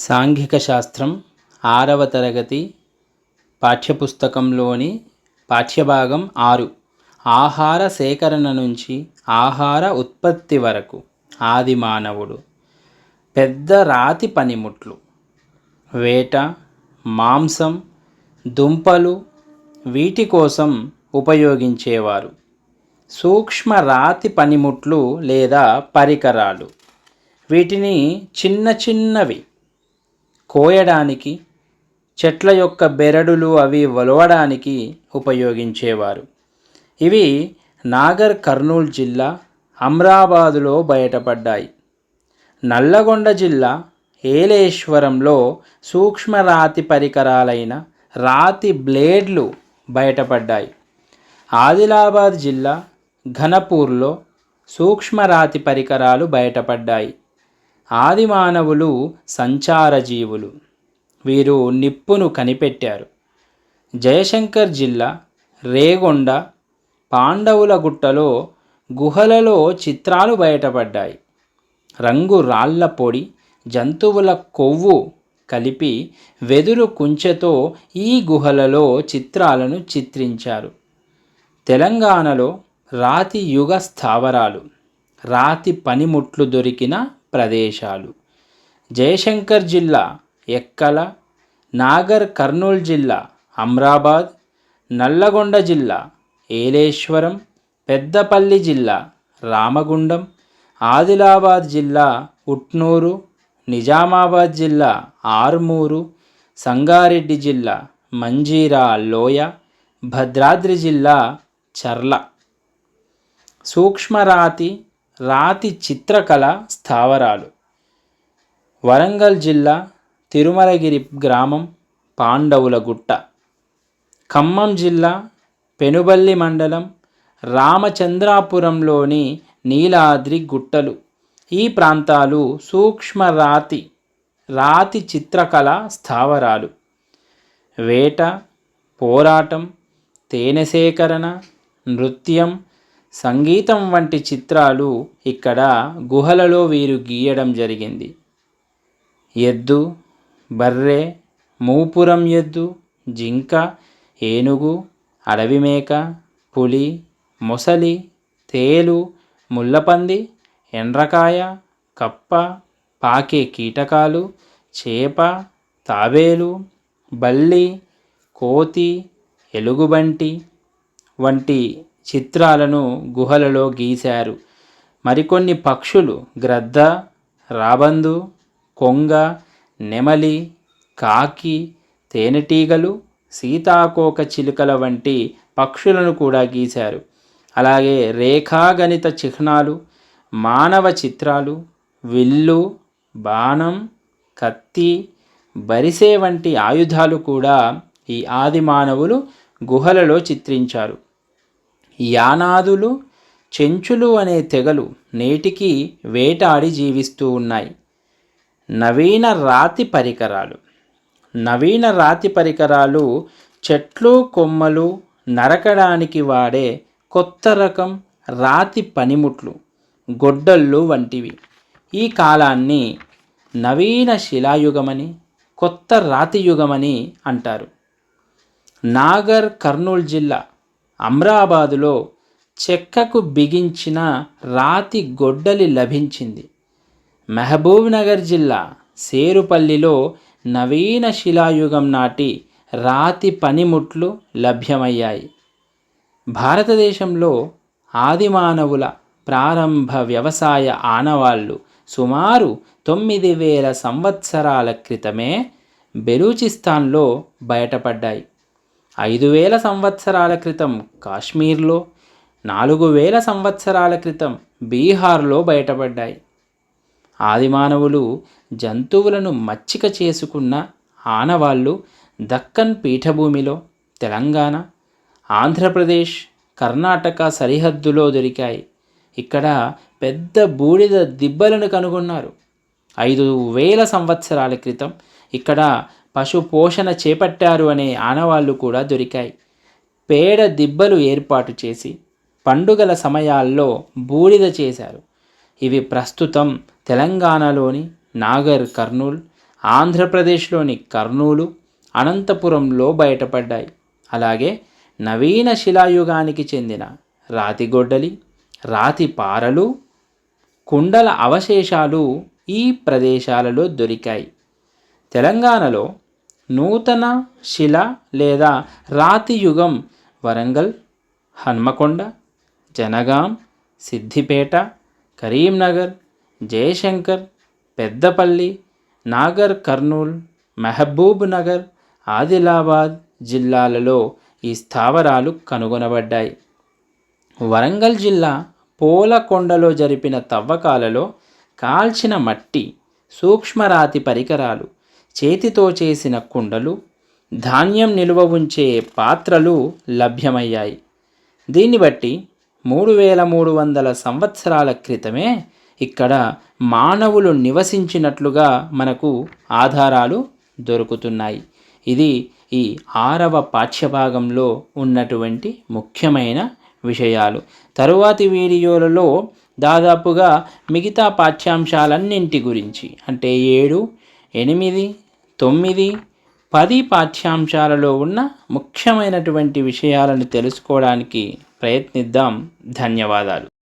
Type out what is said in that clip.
సాంఘిక శాస్త్రం ఆరవ తరగతి పాఠ్యపుస్తకంలోని పాఠ్యభాగం ఆరు. ఆహార సేకరణ నుంచి ఆహార ఉత్పత్తి వరకు ఆది మానవుడు. పెద్ద రాతి పనిముట్లు. వేట మాంసం దుంపలు వీటి కోసం ఉపయోగించేవారు. సూక్ష్మ రాతి పనిముట్లు లేదా పరికరాలు. వీటిని చిన్న చిన్నవి కోయడానికి చెట్ల యొక్క బెరడులు అవి ఒలవడానికి ఉపయోగించేవారు. ఇవి నాగర్ కర్నూల్ జిల్లా అమ్రాబాదులో బయటపడ్డాయి. నల్లగొండ జిల్లా ఏలేశ్వరంలో సూక్ష్మ రాతి పరికరాలైన రాతి బ్లేడ్లు బయటపడ్డాయి. ఆదిలాబాద్ జిల్లా ఘనపూర్లో సూక్ష్మ రాతి పరికరాలు బయటపడ్డాయి. ఆది మానవులు సంచార జీవులు వీరు నిప్పును కనిపెట్టారు. జయశంకర్ జిల్లా రేగొండ పాండవుల గుట్టలో గుహలలో చిత్రాలు బయటపడ్డాయి. రంగు రాళ్ళ పొడి జంతువుల కొవ్వు కలిపి వెదురు కుంచెతో ఈ గుహలలో చిత్రాలను చిత్రించారు. తెలంగాణలో రాతి యుగ స్థావరాలు. రాతి పనిముట్లు దొరికిన ప్రదేశాలు. జయశంకర్ జిల్లా ఎక్కల నాగర్ కర్నూల్ జిల్లా అమ్రాబాద్ నల్లగొండ జిల్లా ఏలేశ్వరం పెద్దపల్లి జిల్లా రామగుండం ఆదిలాబాద్ జిల్లా ఉట్నూరు నిజామాబాద్ జిల్లా ఆర్మూరు సంగారెడ్డి జిల్లా మంజీరా లోయ భద్రాద్రి జిల్లా చర్ల. సూక్ష్మరాతి రాతి చిత్రకళ స్థావరాలు. వరంగల్ జిల్లా తిరుమలగిరి గ్రామం పాండవుల గుట్ట ఖమ్మం జిల్లా పెనుబల్లి మండలం రామచంద్రాపురంలోని నీలాద్రి గుట్టలు. ఈ ప్రాంతాలు సూక్ష్మ రాతి రాతి చిత్రకళ స్థావరాలు. వేట పోరాటం తేనె సేకరణ నృత్యం సంగీతం వంటి చిత్రాలు ఇక్కడ గుహలలో వీరు గీయడం జరిగింది. ఎద్దు బర్రె మూపురం ఎద్దు జింక ఏనుగు అడవి మేక పులి మొసలి తేలు ముల్లపంది ఎండ్రకాయ కప్ప పాకే కీటకాలు చేప తాబేలు బల్లి కోతి ఎలుగుబంటి వంటి చిత్రాలను గుహలలో గీశారు. మరికొన్ని పక్షులు గ్రద్ద రాబందు కొంగ నెమలి కాకి తేనెటీగలు సీతాకోక చిలుకల వంటి పక్షులను కూడా గీశారు. అలాగే రేఖాగణిత చిహ్నాలు మానవ చిత్రాలు విల్లు బాణం కత్తి బరిసే వంటి ఆయుధాలు కూడా ఈ ఆది మానవులు గుహలలో చిత్రించారు. యానాదులు చెంచులు అనే తెగలు నేటికి వేటాడి జీవిస్తూ ఉన్నాయి. నవీన రాతి పరికరాలు. నవీన రాతి పరికరాలు చెట్లు కొమ్మలు నరకడానికి వాడే కొత్త రకం రాతి పనిముట్లు గొడ్డళ్ళు వంటివి. ఈ కాలాన్ని నవీన శిలాయుగమని కొత్త రాతి యుగమని అంటారు. నాగర్ కర్నూల్ జిల్లా అమ్రాబాదులో చెక్కకు బిగించిన రాతి గొడ్డలి లభించింది. మహబూబ్ నగర్ జిల్లా సేరుపల్లిలో నవీన శిలాయుగం నాటి రాతి పనిముట్లు లభ్యమయ్యాయి. భారతదేశంలో ఆదిమానవుల ప్రారంభ వ్యవసాయ ఆనవాళ్ళు సుమారు తొమ్మిది వేల సంవత్సరాల క్రితమే బెలూచిస్తాన్లో బయటపడ్డాయి. ఐదు వేల సంవత్సరాల క్రితం కాశ్మీర్లో నాలుగు వేల సంవత్సరాల క్రితం బీహార్లో బయటపడ్డాయి. ఆదిమానవులు జంతువులను మచ్చిక చేసుకున్న ఆనవాళ్ళు దక్కన్ పీఠభూమిలో తెలంగాణ ఆంధ్రప్రదేశ్ కర్ణాటక సరిహద్దులో దొరికాయి. ఇక్కడ పెద్ద బూడిద దిబ్బలను కనుగొన్నారు. ఐదు వేల సంవత్సరాల క్రితం ఇక్కడ పశు పోషణ చేపట్టారు అనే ఆనవాళ్ళు కూడా దొరికాయి. పేడ దిబ్బలు ఏర్పాటు చేసి పండుగల సమయాల్లో బూడిద చేశారు. ఇవి ప్రస్తుతం తెలంగాణలోని నాగర్ కర్నూల్ ఆంధ్రప్రదేశ్లోని కర్నూలు అనంతపురంలో బయటపడ్డాయి. అలాగే నవీన శిలాయుగానికి చెందిన రాతిగొడ్డలి రాతి పారలు కుండల అవశేషాలు ఈ ప్రదేశాలలో దొరికాయి. తెలంగాణలో నూతన శిల లేదా రాతి యుగం వరంగల్ హన్మకొండ జనగాం సిద్దిపేట కరీంనగర్ జయశంకర్ పెద్దపల్లి నాగర్ కర్నూల్ మహబూబ్ నగర్ ఆదిలాబాద్ జిల్లాలలో ఈ స్థావరాలు కనుగొనబడ్డాయి. వరంగల్ జిల్లా పోలకొండలో జరిపిన తవ్వకాలలో కాల్చిన మట్టి సూక్ష్మరాతి పరికరాలు చేతితో చేసిన కుండలు ధాన్యం నిల్వ ఉంచే పాత్రలు లభ్యమయ్యాయి. దీన్ని బట్టి మూడు వేల మూడు వందల సంవత్సరాల క్రితమే ఇక్కడ మానవులు నివసించినట్లుగా మనకు ఆధారాలు దొరుకుతున్నాయి. ఇది ఈ ఆరవ పాఠ్యభాగంలో ఉన్నటువంటి ముఖ్యమైన విషయాలు. తరువాతి వీడియోలలో దాదాపుగా మిగతా పాఠ్యాంశాలన్నింటి గురించి అంటే ఏడు ఎనిమిది తొమ్మిది పది పాఠ్యాంశాలలో ఉన్న ముఖ్యమైనటువంటి విషయాలను తెలుసుకోవడానికి ప్రయత్నిద్దాం. ధన్యవాదాలు.